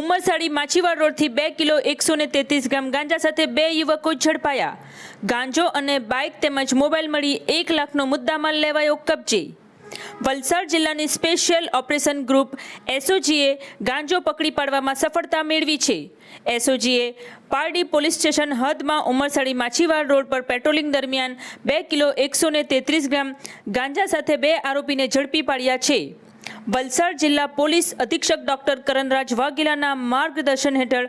ઉમરસાડી માછીવાડ રોડથી બે કિલો એકસો તેત્રીસ ગ્રામ ગાંજા સાથે બે યુવકો ઝડપાયા. ગાંજો અને બાઇક તેમજ મોબાઈલ મળી એક લાખનો મુદ્દામાલ લેવાયો કબજે. વલસાડ જિલ્લાની સ્પેશિયલ ઓપરેશન ગ્રુપ એસઓજીએ ગાંજો પકડી પાડવામાં સફળતા મેળવી છે. એસઓજીએ પારડી પોલીસ સ્ટેશન હદમાં ઉમરસાડી માછીવાડ રોડ પર પેટ્રોલિંગ દરમિયાન બે કિલો એકસો તેત્રીસ ગ્રામ ગાંજા સાથે બે આરોપીને ઝડપી પાડ્યા છે. વલસાડ જિલ્લા પોલીસ અધિક્ષક ડોક્ટર કરણરાજ વાઘેલાના માર્ગદર્શન હેઠળ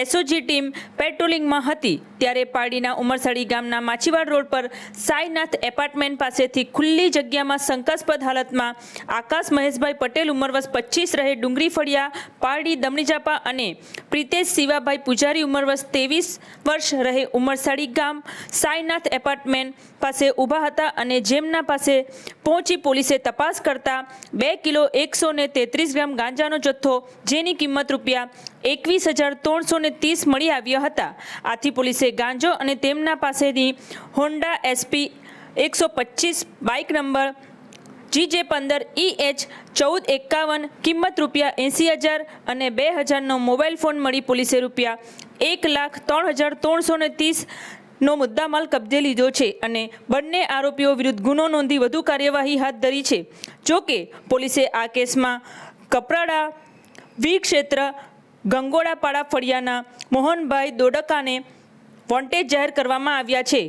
એસઓજી ટીમ પેટ્રોલિંગમાં હતી. ત્યારે પારડીના ઉમરસાડી ગામના માછીવાડ રોડ પર સાઈનાથ એપાર્ટમેન્ટ પાસેથી ખુલ્લી જગ્યામાં શંકાસ્પદ હાલતમાં આકાશ મહેશભાઈ પટેલ ઉંમર વર્ષ પચીસ રહે ડુંગરી ફળિયા, પારડી દમણીજાપા અને પ્રિતેશ શિવાભાઈ પૂજારી ઉંમર વર્ષ ત્રેવીસ, વર્ષ રહે ઉમરસાડી ગામ. સાઈનાથ એપાર્ટમેન્ટ પાસે ઊભા હતા અને જેમના પાસે પહોંચી પોલીસે તપાસ કરતા બે કિલો એકસો ને તેત્રીસ ગ્રામ ગાંજાનો જથ્થો, જેની કિંમત રૂપિયા એકવીસ હજાર ત્રણસો ને ત્રીસ મળી આવ્યા હતા. આથી પોલીસે ગાંજો અને તેમના પાસેથી હોન્ડા એસપી એકસો પચીસ બાઇક નંબર જીજે પંદર ઈ એચ ચૌદ એકાવન, કિંમત રૂપિયા એંસી હજાર અને બે હજારનો મોબાઈલ ફોન મળી પોલીસે રૂપિયા એક લાખ ત્રણ હજાર ત્રણસો ને ત્રીસ મુદ્દામાલ કબજે લીધો છે અને બંને આરોપીઓ વિરુદ્ધ ગુનો નોંધી વધુ કાર્યવાહી હાથ ધરી છે. જોકે પોલીસે આ કેસમાં કપરાડા વી ક્ષેત્ર ગંગોડાપાડા ફળિયાના મોહનભાઈ દોડકાને વોન્ટેજ જાહેર કરવામાં આવ્યા છે.